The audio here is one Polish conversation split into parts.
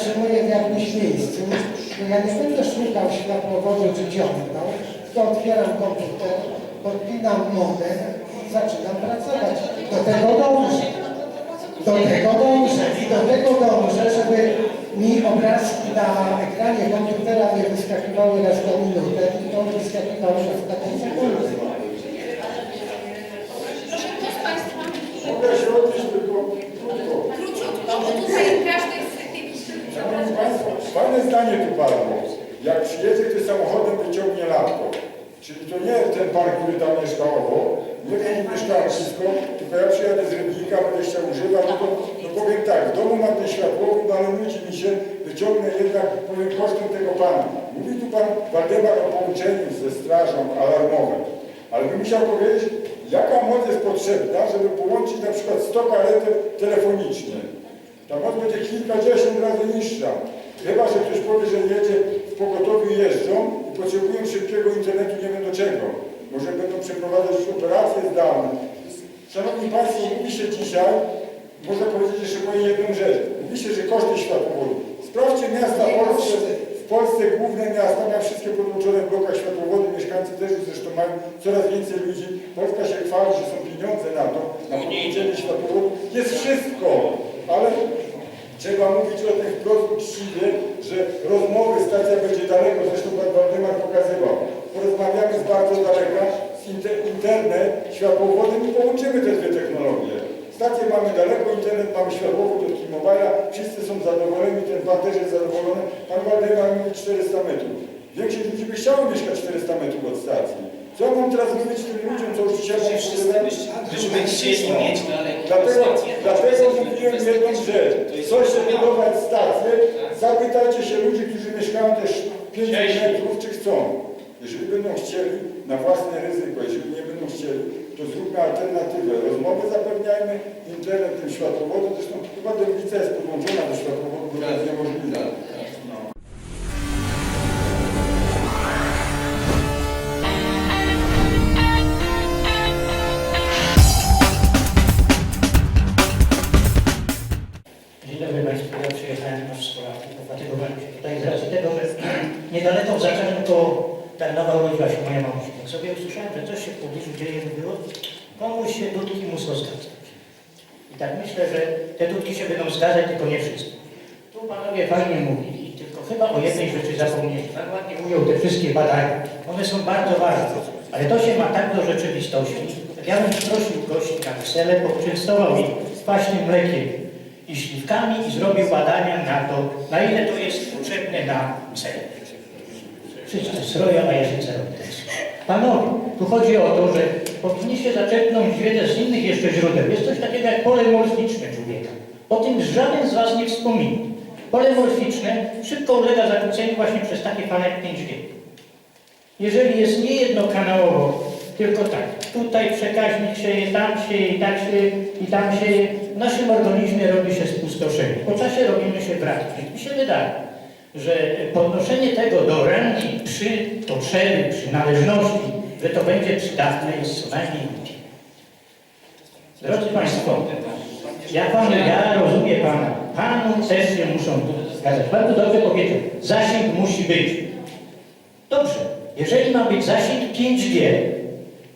zatrzymuję w jakimś miejscu, to ja nie będę szukał światłowodu czy ciągnął, to otwieram komputer, podpinam modem i zaczynam pracować. Do tego dążę. Do tego dążę i do tego dążę, żeby mi obrazki na ekranie komputera nie wyskakiwały raz na minutę, tylko wyskakiwały raz na pół sekundy. Proszę, kto z Państwa? Mogę się odnieść tylko krótko. Króciutko, bo tutaj każdy z tych Szanowni Państwo, zdanie tu padło. Jak przyjedzie ktoś samochodem, wyciągnie laptop. Czyli to nie ten pan, który tam mieszka obok, nie wiem, nie mieszka blisko, tylko ja przyjadę z Rybnika, będę chciał używać, no to no powiem tak, w domu mam ten światłowód, no ale nudzi mi się, wyciągnę jednak, powiem kosztem tego pana. Mówi tu pan Waldemar o połączeniu ze strażą alarmową, ale bym musiał powiedzieć, jaka moc jest potrzebna, żeby połączyć na przykład 100 karetek telefonicznie. Ta moc będzie kilkadziesiąt razy niższa. Chyba, że ktoś powie, że jedzie w pogotowiu jeżdżą i potrzebują szybkiego internetu nie wiem do czego. Może będą przeprowadzać operacje zdalne. Szanowni Państwo, mówi się dzisiaj, można powiedzieć jeszcze powiem jedną rzecz. Mówi się, że koszty światłowodu. Sprawdźcie miasta w Polsce, w Polsce główne miasta mają wszystkie podłączone w blokach światłowody, mieszkańcy też już zresztą mają coraz więcej ludzi. Polska się chwali, że są pieniądze na to, na podłączenie światłowodu. Jest wszystko, ale Trzeba mówić o tym wprost uczciwie, że rozmowy, stacja będzie daleko, zresztą pan Waldemar pokazywał. Porozmawiamy z bardzo daleka, z inter, internet, światłowodem i połączymy te dwie technologie. Stację mamy daleko, internet mamy światłowód od T-Mobile'a, wszyscy są zadowoleni, ten pan też jest zadowolony. Pan Waldemar mówi 400 metrów. Większość ludzi by chciało mieszkać 400 metrów od stacji. Co mam teraz mówić tym ludziom, co już dzisiaj mam? Byśmy chcieli mieć daleko Dlatego, dlatego mówiłem jedną rzecz. Coś chce budować stację, zapytajcie się ludzi, którzy mieszkają też 500 metrów, czy chcą. Jeżeli będą chcieli, na własne ryzyko, jeżeli nie będą chcieli, to zróbmy alternatywę. Rozmowy zapewniajmy, internet tym światłowodem, zresztą chyba Dębica jest podłączona do światłowodu, bo to jest niemożliwe. No. Sobie usłyszałem, że coś się w pobliżu dzieje, mówiło, komuś się dudki muszą zgadzać. I tak myślę, że te dudki się będą zgadzać, tylko nie wszystkie. Tu panowie fajnie mówili, tylko chyba o jednej rzeczy zapomnieli. Pan ładnie mówią te wszystkie badania. One są bardzo ważne, ale to się ma tak do rzeczywistości. Ja bym prosił gości na wesele, poczęstował ich kwaśnym mlekiem i śliwkami i zrobił badania na to, na ile to jest potrzebne na cel. Wszyscy stroją, a ja się celowo Panowie, tu chodzi o to, że powinniście zaczerpnąć wiedzę z innych jeszcze źródeł. Jest coś takiego jak pole morficzne człowieka. O tym żaden z Was nie wspomina. Pole morficzne szybko ulega zakłóceniu właśnie przez takie fale jak 5G. Jeżeli jest nie jednokanałowo, tylko tak, tutaj przekaźnik sieje, tam sieje, i tak sieje, i tam sieje, w naszym organizmie robi się spustoszenie. Po czasie robimy się bratki. Mi się wydaje, że podnoszenie tego do rangi przy potrzeby, przynależności, że to będzie przydatne jest co najmniej. Drodzy Państwo, ja Panu, ja rozumiem Pana. Panu też się muszą zgadzać. Bardzo dobrze powiedział, zasięg musi być. Dobrze, jeżeli ma być zasięg 5G,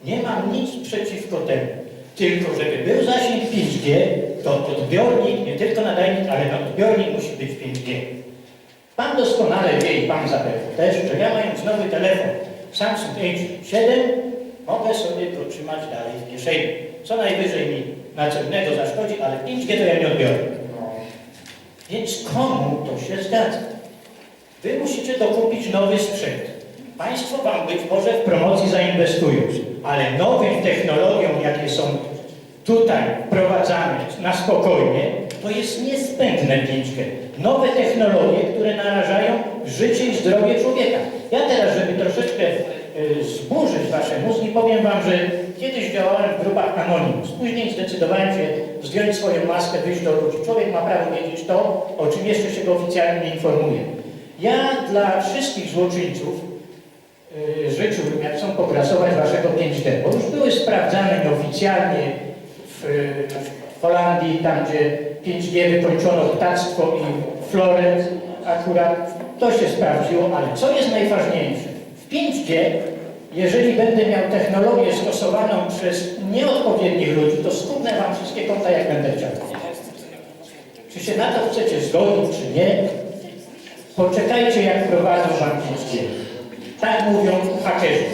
nie mam nic przeciwko temu. Tylko żeby był zasięg 5G, to odbiornik, nie tylko nadajnik, ale odbiornik musi być 5G. Pan doskonale wie i Pan zapewne też, że ja mając nowy telefon Samsung H7 mogę sobie go trzymać dalej w kieszeni. Co najwyżej mi na co innego zaszkodzi, ale 5G to ja nie odbiorę. Więc komu to się zgadza? Wy musicie dokupić nowy sprzęt. Państwo Wam być może w promocji zainwestują, ale nowym technologiom, jakie są tutaj wprowadzane na spokojnie, to jest niezbędne 5G. Nowe technologie, które narażają życie i zdrowie człowieka. Ja teraz, żeby troszeczkę y, zburzyć Wasze mózgi, powiem Wam, że kiedyś działałem w grupach Anonymous. Później zdecydowałem się zdjąć swoją maskę, wyjść do ludzi. Człowiek ma prawo wiedzieć to, o czym jeszcze się go oficjalnie nie informuje. Ja dla wszystkich złoczyńców y, życzył, jak chcą pokrasować waszego 5D, bo już były sprawdzane nieoficjalnie w, y, w Holandii, tam gdzie 5G wykończono ptactwo i w Florent akurat to się sprawdziło, ale co jest najważniejsze? W 5G, jeżeli będę miał technologię stosowaną przez nieodpowiednich ludzi, to skubnę wam wszystkie konta, jak będę chciał. Czy się na to chcecie zgodzić, czy nie? Poczekajcie, jak prowadzą wam 5G. Tak mówią hakerzy.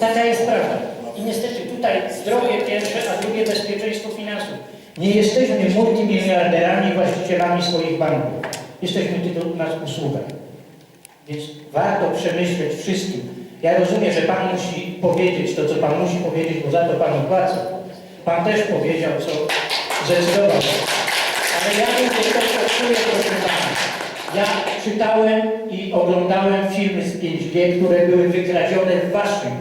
Taka jest prawda. I niestety tutaj zdrowie pierwsze, a drugie bezpieczeństwo finansów. Nie jesteśmy multimiliarderami, właścicielami swoich banków. Jesteśmy tylko na usługach. Więc warto przemyśleć wszystkim. Ja rozumiem, że Pan musi powiedzieć to, co Pan musi powiedzieć, bo za to Panu płacę. Pan też powiedział, co zdecydował. Ale ja bym tylko czuję, proszę Pana. Ja czytałem i oglądałem filmy z 5G, które były wykradzione w Waszym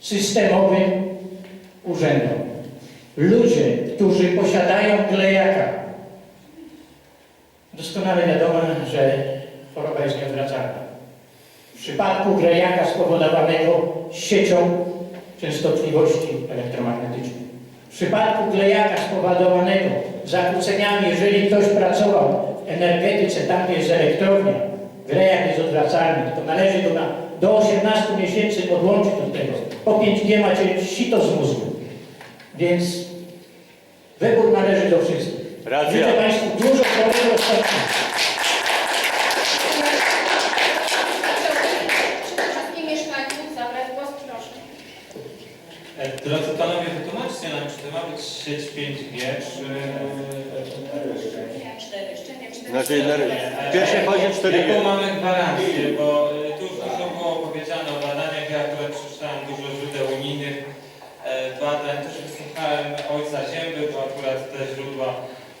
systemowym urzędom. Ludzie, którzy posiadają glejaka, doskonale wiadomo, że choroba jest nieodwracalna. W przypadku glejaka spowodowanego siecią częstotliwości elektromagnetycznej. W przypadku glejaka spowodowanego zakłóceniami, jeżeli ktoś pracował w energetyce, tam gdzie jest elektrownia, glejak jest odwracalny, to należy go na, do 18 miesięcy odłączyć od tego. Po 5G macie sito z mózgu. Więc wybór należy do wszystkich. Racja. Życzę Państwu dużo dobrego szczęścia. Przede wszystkim mieszkańców zabrać głos, proszę. E, Drodzy panowie, wytłumaczcie nam, czy to ma być sieć 5G, czy... Znaczy, na- fazie 4G. Jaką mamy gwarancję, bo y, tu już dużo było powiedziane o badaniach, ja akurat przeczytałem dużo źródeł unijnych e, badań, też wysłuchałem Ojca Zięby, bo akurat te źródła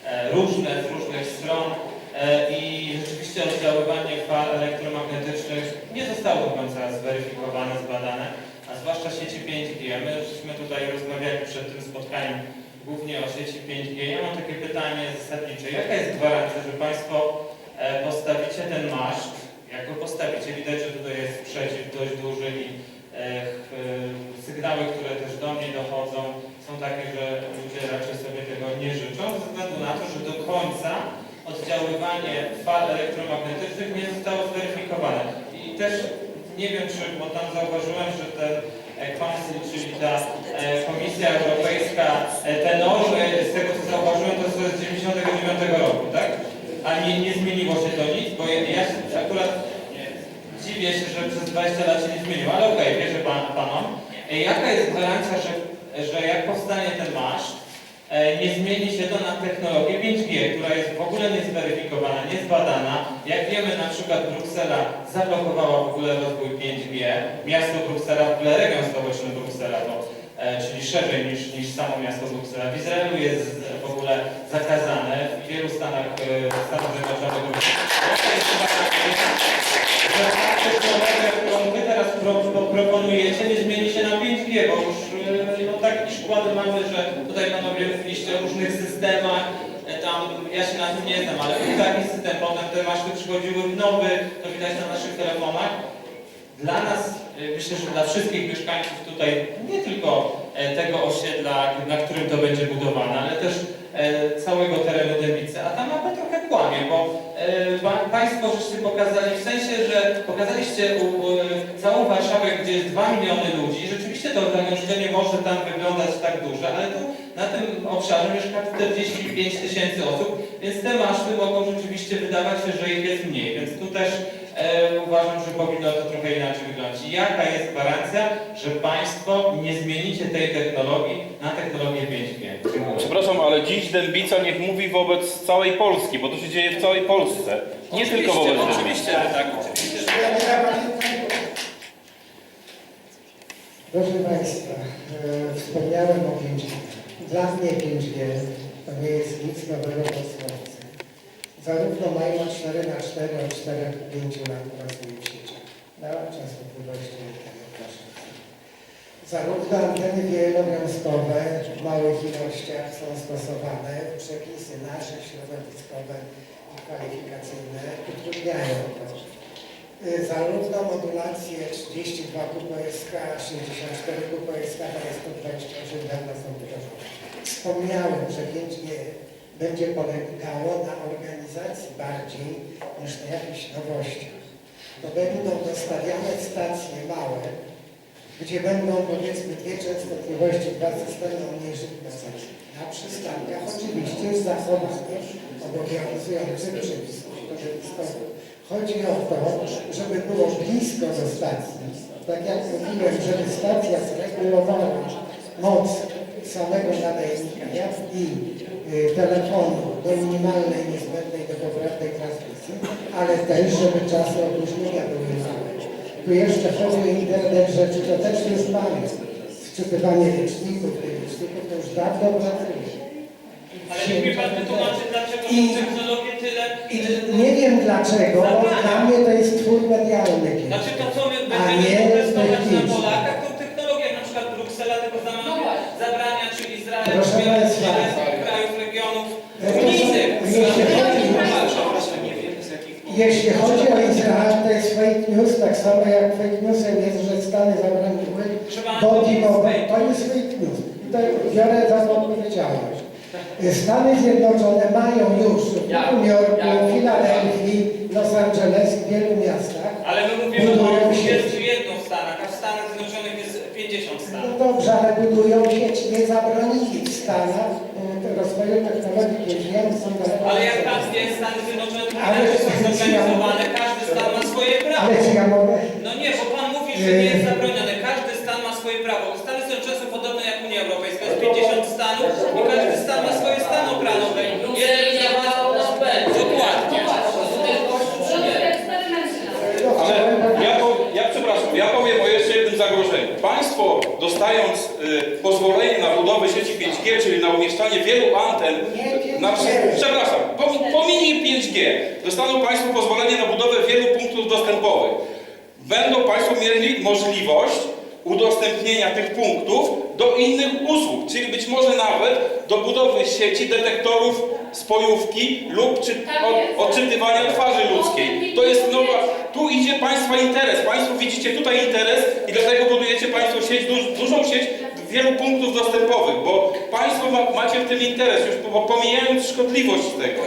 e, różne, z różnych stron e, i rzeczywiście oddziaływanie fal elektromagnetycznych nie zostało do końca zweryfikowane, zbadane, a zwłaszcza sieci 5G. My żeśmy tutaj rozmawiali przed tym spotkaniem głównie o sieci 5G. Ja mam takie pytanie zasadnicze. Jaka jest gwarancja, że Państwo e, postawicie ten maszt? Jak go postawicie? Widać, że tutaj jest sprzeciw dość duży i e, sygnały, które też do mnie dochodzą, są takie, że ludzie raczej sobie tego nie życzą, ze względu na to, że końca oddziaływanie fal elektromagnetycznych nie zostało zweryfikowane. I też nie wiem, czy, bo tam zauważyłem, że ten Council, czyli ta e, Komisja Europejska, e, te normy, z tego co zauważyłem, to są z 99 roku, tak? A nie, nie zmieniło się to nic, bo ja, ja akurat dziwię się, że przez 20 lat się nie zmieniło, ale okej, wierzę pan, panom. E, Jaka jest gwarancja, że, że jak powstanie ten maszt, nie zmieni się to na technologię 5G, która jest w ogóle niezweryfikowana, niezbadana. Jak wiemy, na przykład Bruksela zablokowała w ogóle rozwój 5G. Miasto Bruksela, w ogóle region stołeczny Bruksela, to, e, czyli szerzej niż, niż samo miasto Bruksela. W Izraelu jest w ogóle zakazane, w wielu stanach e, Stanów Zjednoczonych. Jaka jest gwarancja, że ta technologia, którą wy teraz pro, pro, proponujecie, nie zmieni się na 5G, bo już e, no, takie przykłady mamy, że tutaj panowie mówiliście o różnych systemach, e, tam ja się znam, ale był taki system, potem te maszty przychodziły w nowy, to widać na naszych telefonach. Dla nas, e, myślę, że dla wszystkich mieszkańców tutaj, nie tylko e, tego osiedla, na którym to będzie budowane, ale też e, całego terenu Dębicy. A ta mapa trochę kłamie, bo e, pa- Państwo żeście pokazali, w sensie, że pokazaliście całą Warszawę, gdzie jest 2 miliony ludzi. Rzeczywiście to zagęszczenie może tam wyglądać tak duże, ale tu na tym obszarze mieszka 45 tysięcy osób, więc te maszty mogą rzeczywiście wydawać się, że ich jest mniej. Więc tu też e, uważam, że powinno to trochę inaczej wyglądać. Jaka jest gwarancja, że Państwo nie zmienicie tej technologii na technologię 5G? Dziękuję. Przepraszam, ale dziś Dębica niech mówi wobec całej Polski, bo to się dzieje w całej Polsce. Nie tylko wobec Dębicy. Oczywiście, że tak. Oczywiście, że pamiętam. Proszę Państwa, e, wspomniałem o 5G. Dla mnie 5G to nie jest nic nowego pod słońcem. Zarówno mają 4 na 4 od 4-5 lat pracują w sieciach. Dała częstotliwości internet proszę. Zarówno anteny wielowiązkowe w małych ilościach są stosowane. Przepisy nasze środowiskowe i kwalifikacyjne utrudniają to. Y, Zarówno modulacje 32 QPSK, 64 QPSK, jest 128 dawno są. Wspomniałem, że 5G będzie polegało na organizacji bardziej niż na jakichś nowościach. To będą dostawiane stacje małe, gdzie będą powiedzmy dwie częstotliwości, dwa systemy mocach. Na przystankach oczywiście z zachowaniem obowiązujących przepisów. Chodzi o to, żeby było blisko do stacji, tak jak mówiłem, żeby stacja zregulowała moc samego nadajnika, jak i y, telefonu do minimalnej niezbędnej do poprawnej transmisji, ale też, żeby czasy opóźnienia były małe. Tu jeszcze chodzi o internet rzeczy, to też jest mamy. Wczytywanie liczników, liczników to już dawno pracuje. Ale niech mi pan wytłumaczy, dlaczego I- technologię tyle... I nie wiem dlaczego, bo dla mnie to jest twór medialny. Znaczy to co my A będziemy nie testować na techniczny. Polakach, tą technologię, jak na przykład Bruksela tego No zam- właśnie. zabrania, czy Izrael, Proszę czy wiele państwa. innych krajów, regionów E, to są- unijnych. jeśli chodzi- Przepraszam, nie wiem z jakich Jeśli chodzi o Izrael, to jest fake news, tak samo jak fake newsem jest, że Stany zabroniły body to jest fake. To jest fake news. I to biorę za to odpowiedzialność. Stany Zjednoczone mają już w Nowym Jorku, Filadelfii, Los Angeles i wielu miastach. Ale my mówimy Budują o sieć. 21 w Stanach, a w Stanach Zjednoczonych jest 50 No stanów. dobrze, ale budują sieć, nie zabronili w Stanach rozwoju technologii 5G, są daleko Ale jak Stany Zjednoczone to Ale- inaczej są zorganizowane, każdy stan ma swoje prawo. Ale czy ja mogę? No nie, bo pan mówi, że nie jest zabronione. Każdy stan ma swoje prawo. Stany Zjednoczone są podobne jak Unia Europejska. Jest 50 stanów i każdy stan ma swoje stany obranowe. Jeden za was Dokładnie. Ale ja, po, ja przepraszam, ja powiem o jeszcze jednym zagrożeniu. Państwo dostając y, pozwolenie na budowę sieci 5G, czyli na umieszczanie wielu anten, na, 5G. przepraszam, pom- pominij 5G, dostaną Państwo pozwolenie na budowę wielu punktów dostępowych. Będą Państwo mieli możliwość udostępnienia tych punktów do innych usług, czyli być może nawet do budowy sieci detektorów spojówki lub czy Tak od, odczytywania twarzy ludzkiej. To jest nowa, tu idzie Państwa interes. Państwo widzicie tutaj interes i dlatego budujecie Państwo sieć, duż, dużą sieć wielu punktów dostępowych, bo Państwo ma, macie w tym interes, już po- pomijając szkodliwość tego.